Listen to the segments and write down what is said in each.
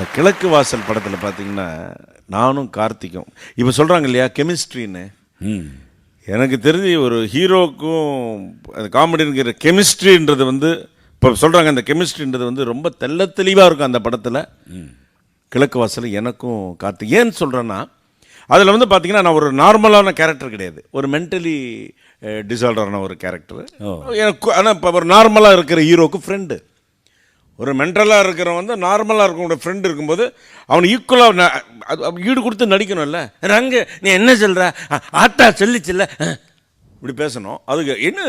இந்த கிழக்கு வாசல் படத்தில் பார்த்தீங்கன்னா நானும் கார்த்திக்கும். இப்போ சொல்கிறாங்க இல்லையா கெமிஸ்ட்ரின்னு. எனக்கு தெரிஞ்சு ஒரு ஹீரோக்கும் அந்த காமெடிங்கிற கெமிஸ்ட்ரின்றது வந்து இப்போ சொல்கிறாங்க அந்த கெமிஸ்ட்ரின்றது வந்து ரொம்ப தெள்ள தெளிவாக இருக்கும் அந்த படத்தில். கிழக்கு வாசல் எனக்கும் கார்த்திக் ஏன்னு சொல்கிறேன்னா அதில் வந்து பார்த்தீங்கன்னா நான் ஒரு நார்மலான கேரக்டர் கிடையாது. ஒரு மென்டலி டிசார்டரான ஒரு கேரக்டர். எனக்கு ஆனால் இப்போ ஒரு நார்மலாக இருக்கிற ஹீரோக்கு ஃப்ரெண்டு ஒரு மென்டலாக இருக்கிறவன் வந்து நார்மலாக இருக்கவனோட ஃப்ரெண்டு இருக்கும்போது அவன் ஈக்குவலாக ஈடு கொடுத்து நடிக்கணும்ல. ரங்க நீ என்ன சொல்கிற ஆத்தா சொல்லிச்சுல்ல. இப்படி பேசணும். அதுக்கு என்ன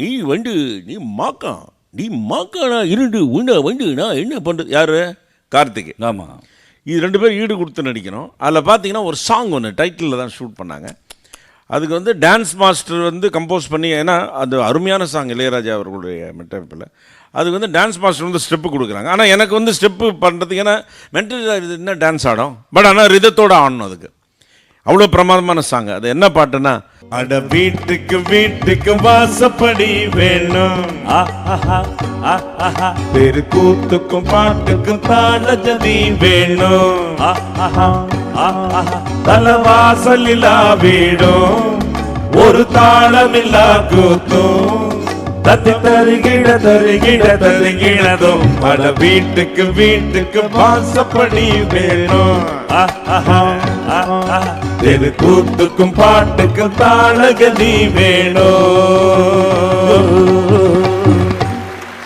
நீ வந்து நீ மாக்கான் நீ மாக்கானா இருண்டு உண்ட வந்து நான் என்ன பண்ணுறது யார்? கார்த்திக் ஆமாம் இது ரெண்டு பேரும் ஈடு கொடுத்து நடிக்கணும். அதில் பார்த்தீங்கன்னா ஒரு சாங் ஒன்று டைட்டிலில் தான் ஷூட் பண்ணாங்க. அதுக்கு வந்து டான்ஸ் மாஸ்டர் வந்து கம்போஸ் பண்ணி ஏன்னா அது அருமையான சாங் இளையராஜா அவர்களுடைய மெட்டமைப்பில் அதுக்கு வந்து டான்ஸ் மாஸ்டர் வந்து ஸ்டெப்பு கொடுக்குறாங்க. ஆனால் எனக்கு வந்து ஸ்டெப்பு பண்ணுறதுக்கு ஏன்னா மென்டல் இது என்ன டான்ஸ் ஆடும்? பட் ஆனால் ரிதத்தோடு ஆடணும் அதுக்கு. அவ்வளோ பிரமாதமான சாங் அது என்ன பாட்டுன்னா அட வீட்டுக்கு வீட்டுக்கு வாசப்படி வேணும். ஆ ஆஹா தெரு கூத்துக்கும் பாட்டுக்கும் தாளஜதி வேணும். தலவாசலிலா வீடும். ஒரு தாளமில்லா கூத்தும். தத்தி தருகிட தருகிட தருகிடதும் பல வீட்டுக்கு வீட்டுக்கு வாசப்படி வேணும். தெரு கூத்துக்கும் பாட்டுக்கும் தாளகதி வேணும்.